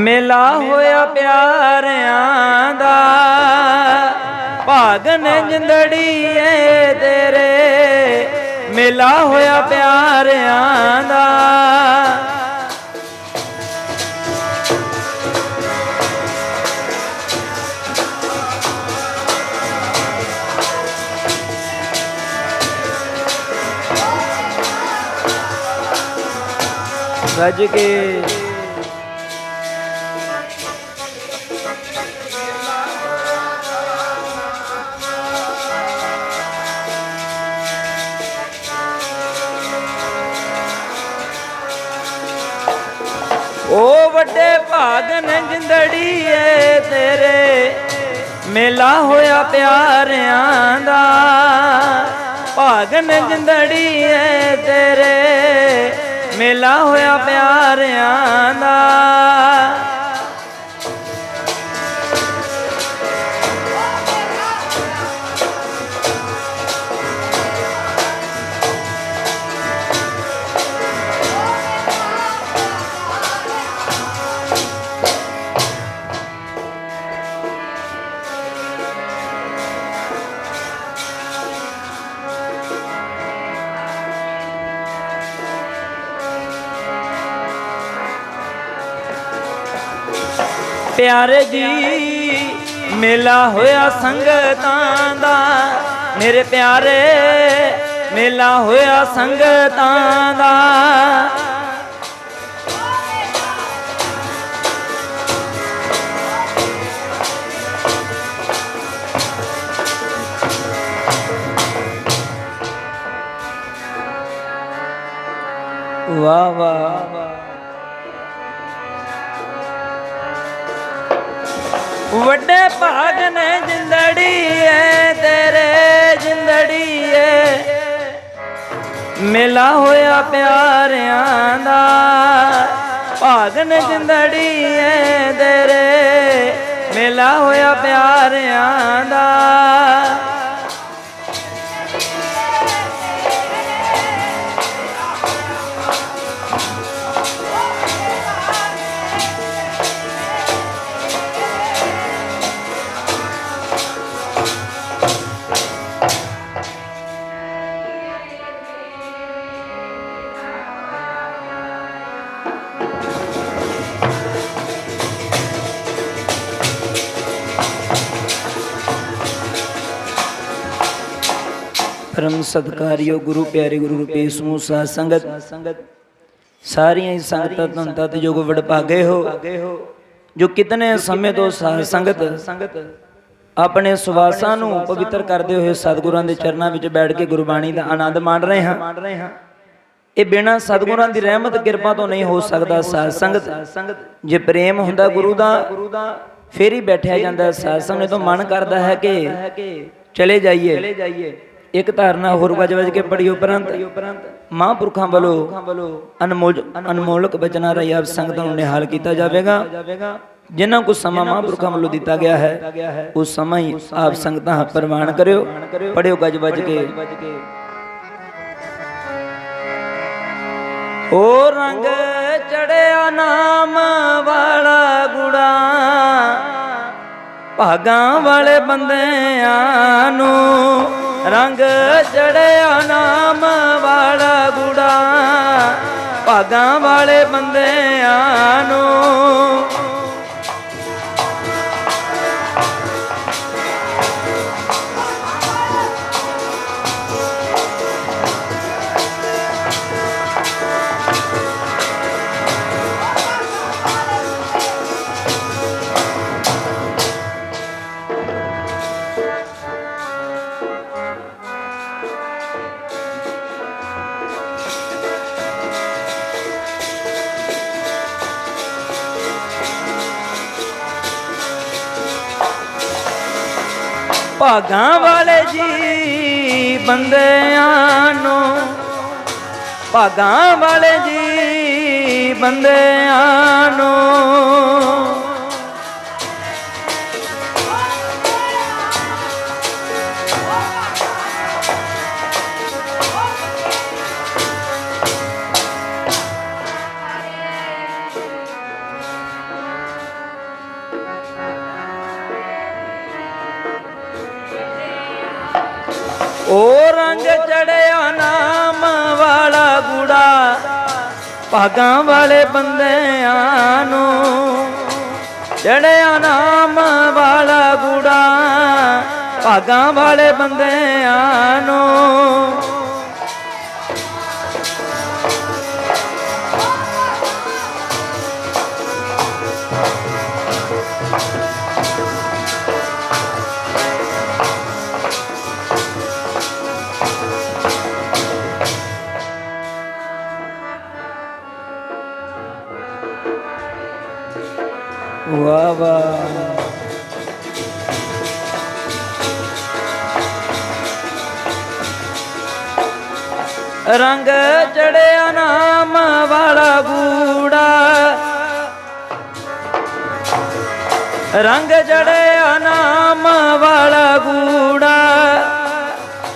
ਮੇਲਾ ਹੋਇਆ ਪਿਆਰਿਆਂ ਦਾ। ਭਾਗਨ ਜਿੰਦੜੀਏ ਤੇਰੇ। ਮੇਲਾ ਹੋਇਆ ਪਿਆਰਿਆਂ ਦਾ। ਗੱਜ ਕੇ ਓ ਵੱਡੇ ਭਾਗਨ ਜਿੰਦੜੀਏ ਤੇਰੇ। ਮੇਲਾ ਹੋਇਆ ਪਿਆਰਿਆਂ ਦਾ। ਭਾਗਨ ਜਿੰਦੜੀ ਜਿੰਦੜੀਏ ਤੇਰੇ। ਮੇਲਾ ਹੋਇਆ ਪਿਆਰਿਆਂ ਦਾ। ਪਿਆਰੇ ਜੀ ਮੇਲਾ ਹੋਇਆ ਸੰਗਤਾਂ ਦਾ। ਮੇਰੇ ਪਿਆਰੇ ਮੇਲਾ ਹੋਇਆ ਸੰਗਤਾਂ ਦਾ। ਵਾਹ ਵਾਹ ਵੱਡੇ ਭਾਗ ਨੇ ਜਿੰਦੜੀ ਏ, ਤੇਰੇ ਜਿੰਦੜੀ ਏ। ਮੇਲਾ ਹੋਇਆ ਪਿਆਰਿਆਂ ਦਾ, ਭਾਗ ਨੇ ਜਿੰਦੜੀ ਏ, ਤੇਰੇ। ਮੇਲਾ ਹੋਇਆ ਪਿਆਰਿਆਂ ਦਾ ਪਰਮ ਸਤਕਾਰਿਓ ਗੁਰੂ ਪਿਆਰੇ ਗੁਰੂ ਰੂਪੇ ਸਮੂਹ ਸੰਗਤ। ਸਾਰੀਆਂ ਹੀ ਸੰਗਤਾਂ ਤੋਂ ਤਤ ਜੋਗ ਵਡਭਾਗੇ ਹੋ। ਜੋ ਕਿਤਨੇ ਸਮੇਂ ਤੋਂ ਸਾਧ ਸੰਗਤ ਆਪਣੇ ਸਵਾਸਾਂ ਨੂੰ ਪਵਿੱਤਰ ਕਰਦੇ ਹੋਏ ਸਤਿਗੁਰਾਂ ਦੇ ਚਰਨਾਂ ਵਿੱਚ ਬੈਠ ਕੇ ਗੁਰਬਾਣੀ ਦਾ ਆਨੰਦ ਮਾਣ ਰਹੇ ਹਾਂ। ਇਹ ਬਿਨਾਂ ਸਤਿਗੁਰਾਂ ਦੀ ਰਹਿਮਤ ਕਿਰਪਾ ਤੋਂ ਨਹੀਂ ਹੋ ਸਕਦਾ ਸਾਧ ਸੰਗਤ। ਜੇ ਪ੍ਰੇਮ ਹੁੰਦਾ ਗੁਰੂ ਦਾ, ਫੇਰ ਹੀ ਬੈਠਿਆ ਜਾਂਦਾ ਸਾਧ ਸੰਗਤ। ਤੋਂ ਮਨ ਕਰਦਾ ਹੈ ਕਿ ਚਲੇ ਜਾਈਏ। ਇੱਕ ਧਾਰਨਾ ਹੋਰ ਵਜ ਵਜ ਕੇ ਪੜੀ ਉਪਰੰਤ ਮਹਾਂਪੁਰਖਾਂ ਵੱਲੋਂ ਅਨਮੋਲ ਅਨਮੋਲਕ ਬਚਨਾਂ ਰਾਹੀਂ ਆਪ ਸੰਗਤਾਂ ਨੂੰ ਨਿਹਾਲ ਕੀਤਾ ਜਾਵੇਗਾ। ਜਿਨ੍ਹਾਂ ਕੋ ਸਮਾਂ ਮਹਾਂਪੁਰਖਾਂ ਵੱਲੋਂ ਦਿੱਤਾ ਗਿਆ ਹੈ ਉਸ ਸਮਾਂ ਹੀ ਆਪ ਸੰਗਤਾਂ ਪ੍ਰਵਾਨ ਕਰਿਓ। ਪੜਿਓ ਗੱਜ ਵੱਜ ਕੇ। ਓ ਰੰਗ ਚੜਿਆ ਨਾਮ ਵਾਲਾ ਗੁੜਾ ਭਾਗਾਂ ਵਾਲੇ ਬੰਦਿਆਂ ਨੂੰ ਰੰਗ ਚੜਿਆ ਨਾਮ ਵਾਲਾ ਗੁੜਾ ਭਾਗਾਂ ਵਾਲੇ ਬੰਦਿਆਂ ਨੂੰ ਭਾਗਾਂ ਵਾਲੇ ਜੀ ਬੰਦਿਆਂ ਨੂੰ। ਭਾਗਾਂ ਵਾਲੇ ਜੀ ਬੰਦਿਆਂ ਨੂੰ। ਓ ਰੰਗ ਚੜਿਆ ਨਾਮ ਵਾਲਾ ਗੁੜਾ, ਭਾਗਾਂ ਵਾਲੇ ਬੰਦਿਆਂ ਨੂੰ। ਚੜਿਆ ਨਾਮ ਵਾਲਾ ਗੁੜਾ, ਭਾਗਾਂ ਵਾਲੇ ਬੰਦਿਆਂ ਨੂੰ। ਵਾਹ ਵਾਹ। ਰੰਗ ਚੜਿਆ ਨਾਮ ਵਾਲਾ ਗੂੜਾ ਰੰਗ ਜੜਿਆ ਨਾਮ